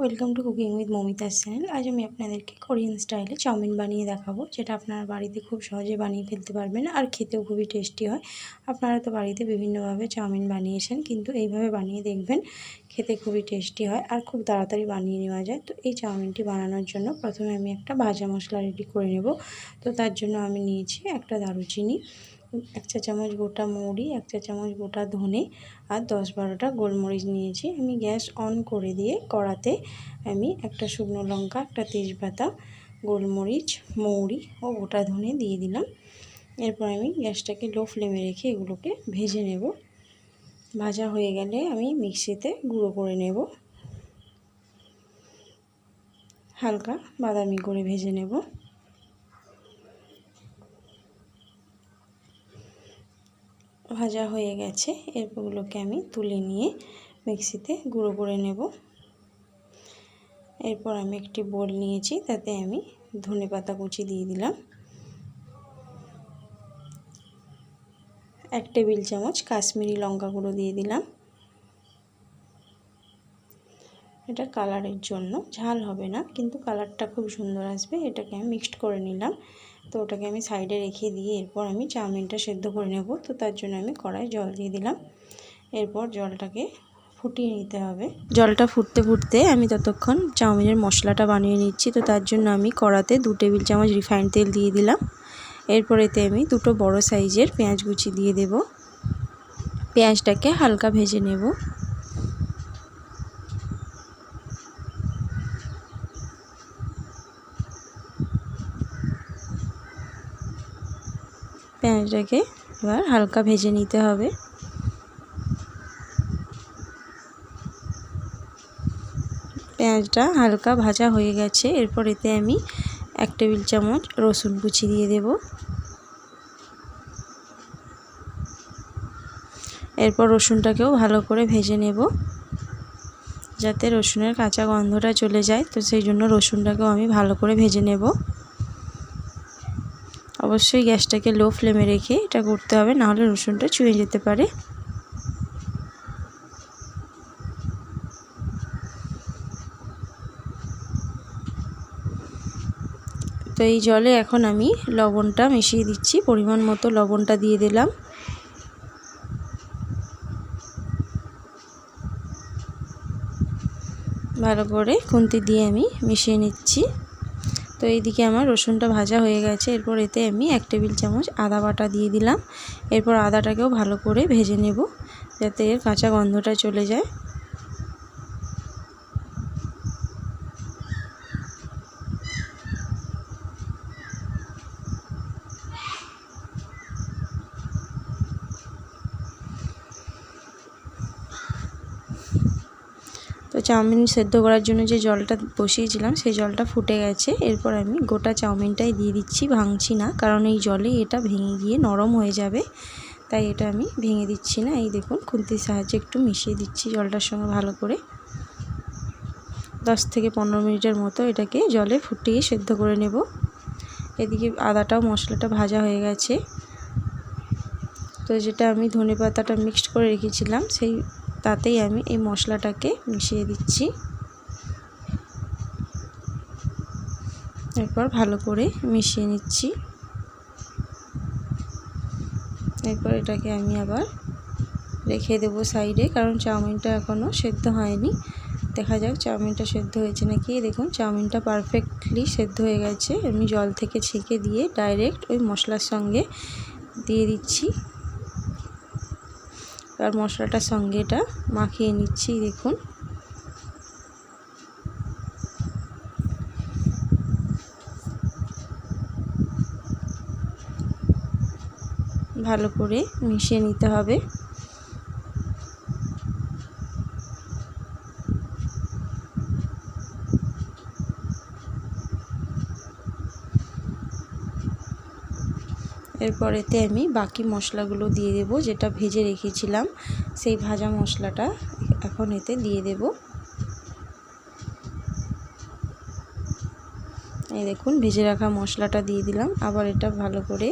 Welcome to cooking with মমিতার channel আজ আমি আপনাদেরকে কোরিয়ান স্টাইলে চাউমিন বানিয়ে দেখাবো, যেটা আপনারা বাড়িতে খুব সহজে বানিয়ে ফেলতে পারবেন আর খেতেও খুবই টেস্টি হয়। আপনারা তো বাড়িতে বিভিন্নভাবে চাউমিন বানিয়েছেন, কিন্তু এইভাবে বানিয়ে দেখবেন, খেতে খুবই টেস্টি হয় আর খুব তাড়াতাড়ি বানিয়ে নেওয়া যায়। তো এই চাউমিনটি বানানোর জন্য প্রথমে আমি একটা ভাজা মশলা রেডি করে নেব। তো তার জন্য আমি নিয়েছি একটা দারুচিনি। এক চা চামচ গোটা মৌরি, এক চা চামচ গোটা ধনে আর দশ বারোটা গোলমরিচ নিয়েছি। আমি গ্যাস অন করে দিয়ে কড়াতে আমি একটা শুকনো লঙ্কা, একটা তেজপাতা, গোলমরিচ, মৌরি ও গোটা ধনে দিয়ে দিলাম। এরপর আমি গ্যাসটাকে লো ফ্লেমে রেখে এগুলোকে ভেজে নেব। ভাজা হয়ে গেলে আমি মিক্সিতে গুঁড়ো করে নেব। হালকা বাদামি করে ভেজে নেব। ভাজা হয়ে গেছে। এরপরগুলোকে আমি তুলে নিয়ে মিক্সিতে গুঁড়ো করে নেব। এরপর আমি একটি বোল নিয়েছি, তাতে আমি ধনে পাতা কুচি দিয়ে দিলাম। এক টেবিল চামচ কাশ্মীরি লঙ্কা গুঁড়ো দিয়ে দিলাম। এটা কালারের জন্য। ঝাল হবে না, কিন্তু কালারটা খুব সুন্দর আসবে। এটাকে আমি মিক্সড করে নিলাম। তো ওটাকে আমি সাইডে রেখে দিয়ে এরপর আমি চাউমিনটা সেদ্ধ করে নেব। তো তার জন্য আমি কড়াই জল দিয়ে দিলাম। এরপর জলটাকে ফুটিয়ে নিতে হবে। জলটা ফুটতে ফুটতে আমি ততক্ষণ চাউমিনের মশলাটা বানিয়ে নিচ্ছি। তো তার জন্য আমি কড়াতে দু টেবিল চামচ রিফাইন্ড তেল দিয়ে দিলাম। এরপর এতে আমি দুটো বড় সাইজের পেঁয়াজ কুচি দিয়ে দেব। পেঁয়াজটাকে হালকা ভেজে নেব। পেঁয়াজটাকে এবার হালকা ভেজে নিতে হবে। পেঁয়াজটা হালকা ভাজা হয়ে গেছে, এরপর এতে আমি এক টেবিল চামচ রসুন কুচি দিয়ে দেব। এরপর রসুনটাকেও ভালো করে ভেজে নেব, যাতে রসুনের কাঁচা গন্ধটা চলে যায়। তো সেই জন্য রসুনটাকেও আমি ভালো করে ভেজে নেব। অবশ্যই গ্যাসটাকে লো ফ্লেমে রেখে এটা করতে হবে, নাহলে রসুনটা চুয়ে যেতে পারে। তো এই জলে এখন আমি লবণটা মিশিয়ে দিচ্ছি, পরিমাণ মতো লবণটা দিয়ে দিলাম। ভালো করে খুন্তি দিয়ে আমি মিশিয়ে নিচ্ছি। তো এইদিকে আমার রসুনটা ভাজা হয়ে গেছে। এরপর এতে আমি এক টেবিল চামচ আদা বাটা দিয়ে দিলাম। এরপর আদাটাকেও ভালো করে ভেজে নেব যাতে এর কাঁচা গন্ধটা চলে যায়। চাউমিন সেদ্ধ করার জন্য যে জলটা বসিয়েছিলাম, সেই জলটা ফুটে গেছে। এরপর আমি গোটা চাউমিনটাই দিয়ে দিচ্ছি, ভাঙছি না, কারণ এই জলে এটা ভেঙে গিয়ে নরম হয়ে যাবে। তাই এটা আমি ভেঙে দিচ্ছি না। এই দেখুন, খুন্তির সাহায্যে একটু মিশিয়ে দিচ্ছি জলটার সঙ্গে ভালো করে। দশ থেকে পনেরো মিনিটের মতো এটাকে জলে ফুটিয়ে সেদ্ধ করে নেব। এদিকে আদাটাও, মশলাটা ভাজা হয়ে গেছে। তো যেটা আমি ধনে পাতাটা মিক্সড করে রেখেছিলাম, সেই তাতেই আমি এই মশলাটাকে মিশিয়ে দিচ্ছি। এরপর ভালো করে মিশিয়ে নিচ্ছি। এরপর এটাকে আমি আবার রেখে দেব সাইডে, কারণ চাউমিনটা এখনও সেদ্ধ হয়নি। দেখা যাক চাউমিনটা সেদ্ধ হয়েছে নাকি। দেখুন, চাউমিনটা পারফেক্টলি সেদ্ধ হয়ে গেছে। আমি জল থেকে ছেঁকে দিয়ে ডাইরেক্ট ওই মশলার সঙ্গে দিয়ে দিচ্ছি। আর মশলাটার সঙ্গে এটা মাখিয়ে নিচ্ছি দেখুন। ভালো করে মিশিয়ে নিতে হবে। এরপর এতে আমি বাকি মশলাগুলো দিয়ে দেব, যেটা ভেজে রেখেছিলাম। সেই ভাজা মশলাটা এখন এতে দিয়ে দেব। এই দেখুন, ভেজে রাখা মশলাটা দিয়ে দিলাম। আবার এটা ভালো করে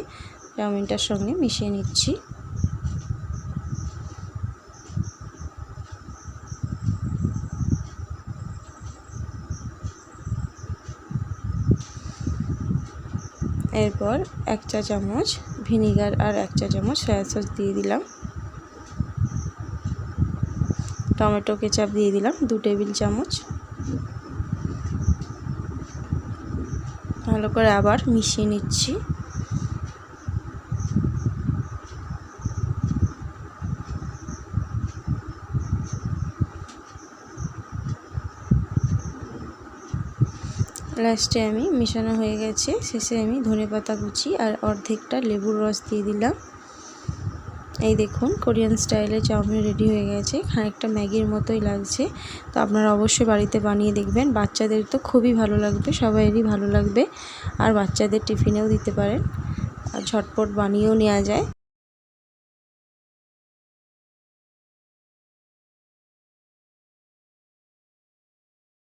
চাউমিনটার সঙ্গে মিশিয়ে নিচ্ছি। এরপর এক চা চামচ ভিনিগার আর এক চা চামচ সয়া সস দিয়ে দিলাম। টমেটো কেচাপ দিয়ে দিলাম, দু টেবিল চামচ। ভালো করে আবার মিশিয়ে নিচ্ছি। লাস্টে আমি মেশানো হয়ে গেছে। শেষে আমি ধনে পাতা কুচি আর অর্ধেকটা লেবুর রস দিয়ে দিলাম। এই দেখুন, কোরিয়ান স্টাইলে চাউমিন রেডি হয়ে গেছে। খানিকটা ম্যাগির মতোই লাগছে। তো আপনারা অবশ্যই বাড়িতে বানিয়ে দেখবেন। বাচ্চাদের তো খুবই ভালো লাগবে সবাইয়েরই ভালো লাগবে। আর বাচ্চাদের টিফিনেও দিতে পারেন। আর ঝটপট বানিয়েও নেওয়া যায়।